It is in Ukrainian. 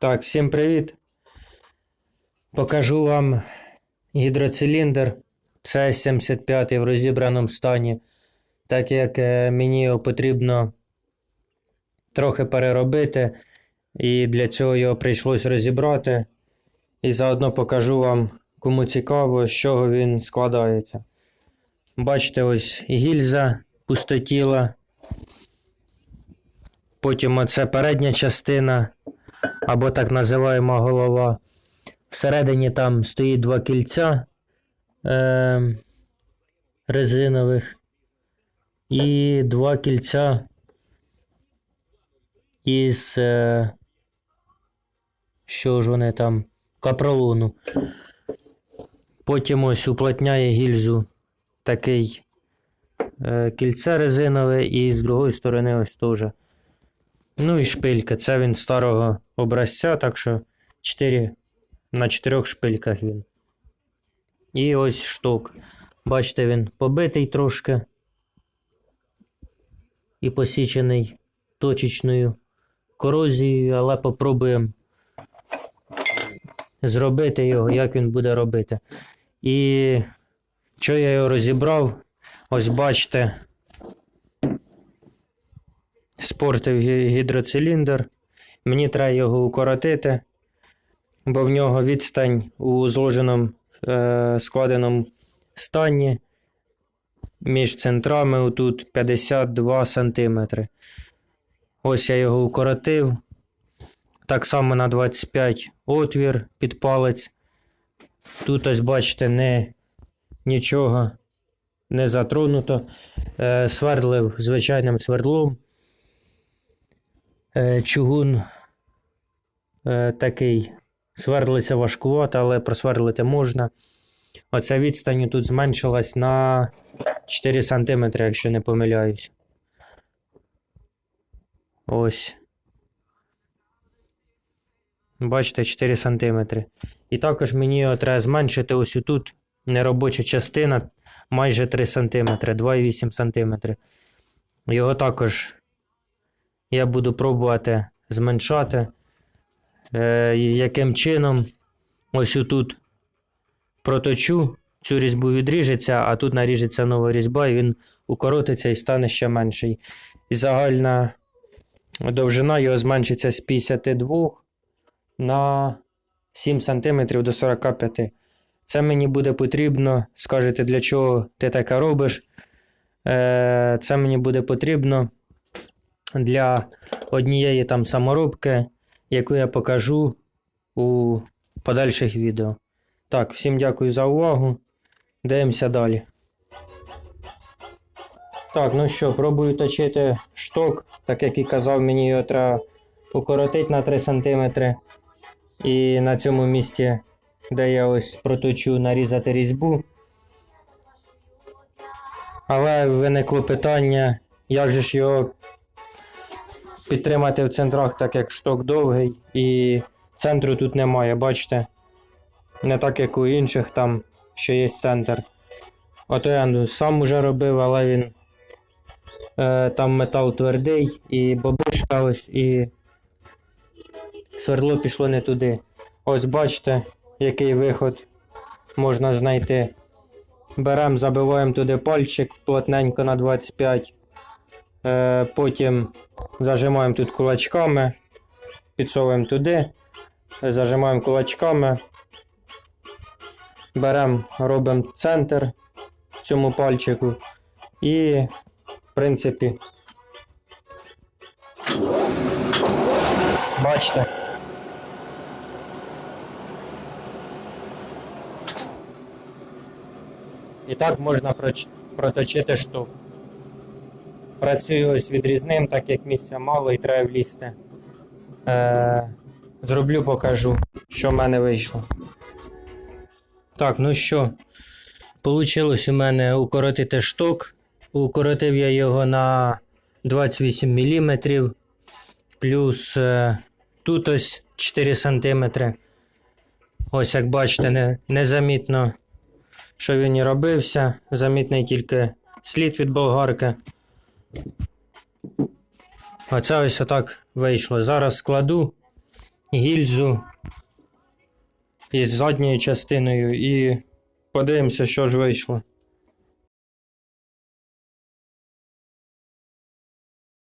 Так, всім привіт. Покажу вам гідроциліндр. Це 75 в розібраному стані. Так як е, мені його потрібно трохи переробити, і для цього його прийшлось розібрати. І заодно покажу вам, кому цікаво, з чого він складається. Бачите, ось гільза пустотіла. Потім оце передня частина або так називаємо голова. Всередині там стоїть два кільця е, резинових і два кільця із. Е, що ж вони там? Капролону. Потім ось уплотняє гільзу такий е, кільце резинове, і з другої сторони ось теж. Ну і шпилька. Це він старого образця, так що 4 на 4 шпильках він. І ось шток. Бачите, він побитий трошки. І посічений точечною корозією, але попробуємо зробити його, як він буде робити. І що я його розібрав? Ось бачите, спортив гідроциліндр. Мені треба його укоротити, бо в нього відстань у зложеному е, складеному стані між центрами отут 52 см. Ось я його укоротив. Так само на 25 отвір під палець. Тут ось бачите, не, нічого не затронуто. Е, свердлив звичайним свердлом. Е, чугун е, такий сверлиться важкувато, але просверлити можна. Оця відстань тут зменшилась на 4 см, якщо не помиляюсь. Ось. Бачите, 4 см. І також мені треба зменшити ось тут неробоча частина майже 3 см, 2,8 см. Його також я буду пробувати зменшати. Е, яким чином ось тут проточу, цю різьбу відріжеться, а тут наріжеться нова різьба, і він укоротиться і стане ще менший. І загальна довжина його зменшиться з 52 на 7 см до 45 Це мені буде потрібно. Скажете, для чого ти таке робиш? Е, Це мені буде потрібно для однієї там саморобки, яку я покажу у подальших відео. Так, всім дякую за увагу. Дивимося далі. Так, ну що, пробую точити шток, так як і казав, мені його треба укоротити на 3 см. І на цьому місці, де я ось проточу, нарізати різьбу. Але виникло питання, як же ж його підтримати в центрах, так як шток довгий, і центру тут немає, бачите? Не так, як у інших там, що є центр. Ото я сам уже робив, але він е, там метал твердий, і бабушка ось, і свердло пішло не туди. Ось бачите, який виход можна знайти. Беремо, забиваємо туди пальчик плотненько на 25. Е, потім зажимаємо тут кулачками, підсовуємо туди, зажимаємо кулачками. Беремо, робимо центр в цьому пальчику. І, в принципі, бачите. І так можна проточити штук. Працюю ось відрізним, так як місця мало і треба влізти. Е, зроблю, покажу, що в мене вийшло. Так, ну що, Получилось у мене укоротити шток. Укоротив я його на 28 мм. Плюс е, тут ось 4 см. Ось як бачите, не, незамітно, що він і робився. Замітний тільки слід від болгарки. Оце ось отак вийшло. Зараз складу гільзу із задньою частиною і подивимося, що ж вийшло.